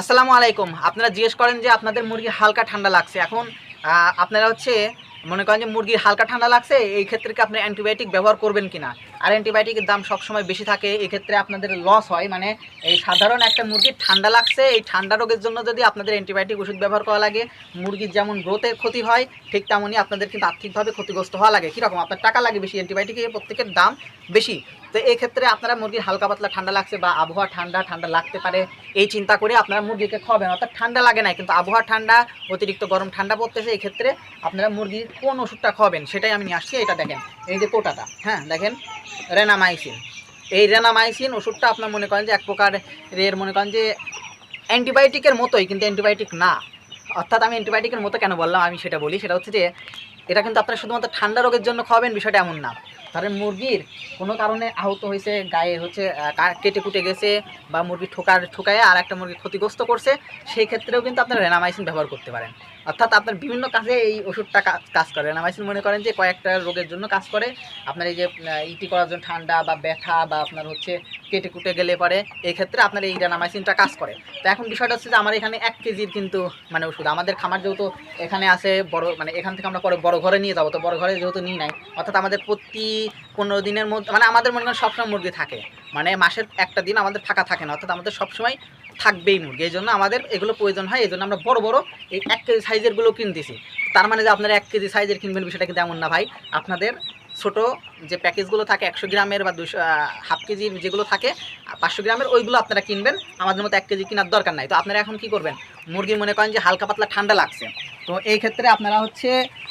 আসসালামু আলাইকুম। আপনারা জিজ্ঞেস করেন যে আপনাদের মুরগি হালকা ঠান্ডা লাগছে। এখন আপনারা হচ্ছে মনে করেন যে মুরগির হালকা ঠান্ডা লাগছে, এই ক্ষেত্রে কি আপনি অ্যান্টিবায়োটিক ব্যবহার করবেন কিনা? আর অ্যান্টিবায়োটিকের দাম সবসময় বেশি থাকে, এই ক্ষেত্রে আপনাদের লস হয়। মানে এই সাধারণ একটা মুরগির ঠান্ডা লাগছে, এই ঠান্ডা রোগের জন্য যদি আপনাদের অ্যান্টিবায়োটিক ওষুধ ব্যবহার করা লাগে, মুরগির যেমন গ্রোথের ক্ষতি হয়, ঠিক তেমনই আপনাদের কিন্তু আর্থিকভাবে ক্ষতিগ্রস্ত হওয়া লাগে। কীরকম? আপনার টাকা লাগে বেশি, অ্যান্টিবায়োটিকের প্রত্যেকের দাম বেশি। তো এই ক্ষেত্রে আপনারা মুরগির হালকা পাতলা ঠান্ডা লাগছে বা আবহাওয়া ঠান্ডা ঠান্ডা লাগতে পারে, এই চিন্তা করে আপনারা মুরগিকে খাওয়াবেন। অর্থাৎ ঠান্ডা লাগে না কিন্তু আবহাওয়া ঠান্ডা, অতিরিক্ত গরম ঠান্ডা পড়তেছে এই ক্ষেত্রে আপনারা মুরগির কোন ওষুধটা খাওয়াবেন সেটাই আমি নিয়ে আসছি। এটা দেখেন, এই যে কোটাটা হ্যাঁ দেখেন, রেনামাইসিন। এই রেনামাইসিন ওষুধটা আপনার মনে করেন যে এক প্রকার এর মনে করেন যে অ্যান্টিবায়োটিকের মতোই, কিন্তু অ্যান্টিবায়োটিক না। অর্থাৎ আমি অ্যান্টিবায়োটিকের মতো কেন বললাম? আমি সেটা বলি, সেটা হচ্ছে যে, এটা কিন্তু আপনারা শুধুমাত্র ঠান্ডা রোগের জন্য খাওয়াবেন, বিষয়টা এমন না। ধরেন মুরগির কোনো কারণে আহত হয়েছে, গায়ে হচ্ছে কেটে কুটে গেছে বা মুরগি ঠোকার, ঠোকায় আর একটা মুরগি ক্ষতিগ্রস্ত করছে, সেই ক্ষেত্রেও কিন্তু আপনারা রেনামাইসিন ব্যবহার করতে পারেন। অর্থাৎ আপনার বিভিন্ন কাজে এই ওষুধটা কাজ করে। রেনামাইসিন মনে করেন যে কয়েকটা রোগের জন্য কাজ করে। আপনার এই যে ইটি করার জন্য ঠান্ডা বা ব্যথা বা আপনার হচ্ছে কেটে কুটে গেলে পরে এই ক্ষেত্রে আপনার এই রেনামাইসিনটা কাজ করে। তো এখন বিষয়টা হচ্ছে যে আমার এখানে এক কেজির কিন্তু মানে ওষুধ। আমাদের খামার যেহেতু এখানে আছে বড় মানে এখান থেকে আমরা পরে বড় ঘরে নিয়ে যাব। তো বড় ঘরে যেহেতু নিই নাই, অর্থাৎ আমাদের প্রতি পনেরো দিনের মধ্যে মানে আমাদের মনে করেন সবসময় মুরগি থাকে। মানে মাসের একটা দিন আমাদের ফাঁকা থাকে না, অর্থাৎ আমাদের সবসময় থাকবেই মুরগি। এই জন্য আমাদের এগুলো প্রয়োজন হয়, এই জন্য আমরা বড় বড় এই এক কেজি সাইজেরগুলো কিনতেছি। তার মানে যে আপনারা এক কেজি সাইজের কিনবেন বিষয়টা কিন্তু এমন না ভাই। আপনাদের ছোট যে প্যাকেজগুলো থাকে একশো গ্রামের বা দুশো হাফ কেজির যেগুলো থাকে পাঁচশো গ্রামের, ওইগুলো আপনারা কিনবেন। আমাদের মতো এক কেজি কেনার দরকার নাই। তো আপনারা এখন কি করবেন? মুরগি মনে করেন যে হালকা পাতলা ঠান্ডা লাগছে। তো এই ক্ষেত্রে আপনারা হচ্ছে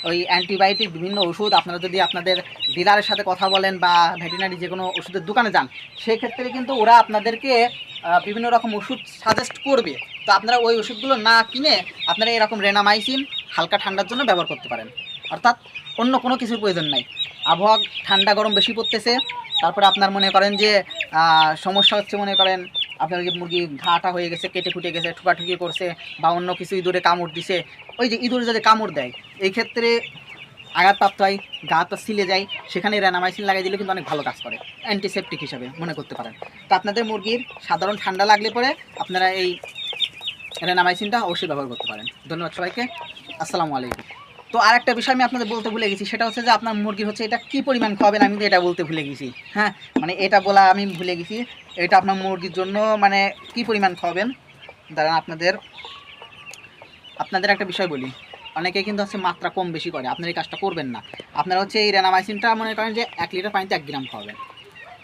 ওই অ্যান্টিবায়োটিক, বিভিন্ন ওষুধ, আপনারা যদি আপনাদের ডিলারের সাথে কথা বলেন বা ভেটেরিনারি যে কোনো ওষুধের দোকানে যান, সেই ক্ষেত্রে কিন্তু ওরা আপনাদেরকে বিভিন্ন রকম ওষুধ সাজেস্ট করবে। তো আপনারা ওই ওষুধগুলো না কিনে আপনারা এরকম রেনামাইসিন হালকা ঠান্ডার জন্য ব্যবহার করতে পারেন। অর্থাৎ অন্য কোনো কিছুর প্রয়োজন নাই। আবহাওয়া ঠান্ডা গরম বেশি পড়তেছে। তারপরে আপনার মনে করেন যে সমস্যা হচ্ছে মনে করেন, আপনার যে মুরগি ঘাটা হয়ে গেছে, কেটে কুটে গেছে, ঠুকাঠুকি করছে বা অন্য কিছু ইঁদুরে কামড় দিছে, ওই যে ইঁদুরে যদি কামড় দেয়, এই ক্ষেত্রে আঘাতপ্রাপ্ত হয় গাটা সিলে যায়, সেখানে রেনামাইসিন লাগিয়ে দিলে কিন্তু অনেক ভালো কাজ করে অ্যান্টিসেপটিক হিসাবে মনে করতে পারেন। তো আপনাদের মুরগির সাধারণ ঠান্ডা লাগলে পরে আপনারা এই রেনামাইসিনটা অবশ্যই ব্যবহার করতে পারেন। ধন্যবাদ সবাইকে, আসসালামু আলাইকুম। তো আর একটা বিষয় আমি আপনাদের বলতে ভুলে গেছি, সেটা হচ্ছে যে আপনার মুরগি হচ্ছে এটা কি পরিমাণ খাওয়াবেন আমি এটা বলতে ভুলে গেছি। হ্যাঁ মানে এটা বলা আমি ভুলে গেছি, এটা আপনার মুরগির জন্য মানে কি পরিমাণ খাওয়াবেন? দাঁড়ান আপনাদের আপনাদের একটা বিষয় বলি। অনেকে কিন্তু হচ্ছে মাত্রা কম বেশি করে, আপনারা এই কাজটা করবেন না। আপনারা হচ্ছে এই রেনামাইসিনটা মনে করেন যে এক লিটার পানিতে এক গ্রাম খাওয়াবেন।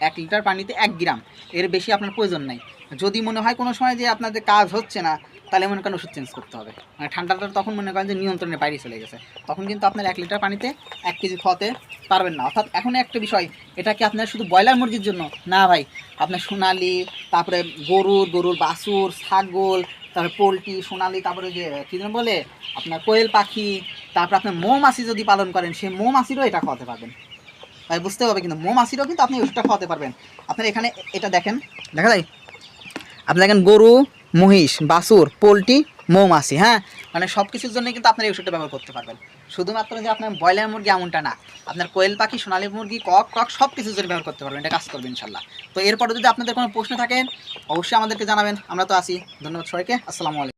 এক লিটার পানিতে এক গ্রাম, এর বেশি আপনার প্রয়োজন নাই। যদি মনে হয় কোনো সময় যে আপনাদের কাজ হচ্ছে না তাহলে মনে করেন ওষুধ চেঞ্জ করতে হবে। মানে ঠান্ডাটা তখন মনে করেন যে নিয়ন্ত্রণের বাইরে চলে গেছে। তখন কিন্তু আপনার এক লিটার পানিতে এক কেজি খাওয়াতে পারবেন না। অর্থাৎ এখন একটা বিষয়, এটা কি আপনার শুধু ব্রয়লার মুরগির জন্য? না ভাই, আপনার সোনালি, তারপরে গরুর গরুর বাছুর, ছাগল, তারপরে পোলট্রি, সোনালি, তারপরে যে, কী যেন বলে, আপনার কোয়েল পাখি, তারপরে আপনার মৌমাছি যদি পালন করেন, সেই মৌমাছিরও এটা খাওয়াতে পারবেন। ভাই, বুঝতে হবে কিন্তু মৌমাছিরও কিন্তু আপনি ওষুধটা খাওয়াতে পারবেন। আপনার এখানে এটা দেখেন, দেখা যায় আপনি দেখেন গরু, মহিষ বাসুর পোলট্রি, মৌমাছি হ্যাঁ? মানে সব কিছুর জন্য কিন্তু আপনার এই ওষুধটা ব্যবহার করতে পারবেন। শুধুমাত্র যে আপনার ব্রয়লার মুরগি এমনটা না, আপনার কোয়েল পাখি, সোনালী মুরগি, কক কক সব কিছুর জন্য ব্যবহার করতে পারবেন, এটা কাজ করবেন ইনশাল্লাহ তো এরপরে যদি আপনাদের কোনো প্রশ্ন থাকেন অবশ্যই আমাদেরকে জানাবেন, আমরা তো আছি। ধন্যবাদ সবাইকে, আসসালামু আলাইকুম।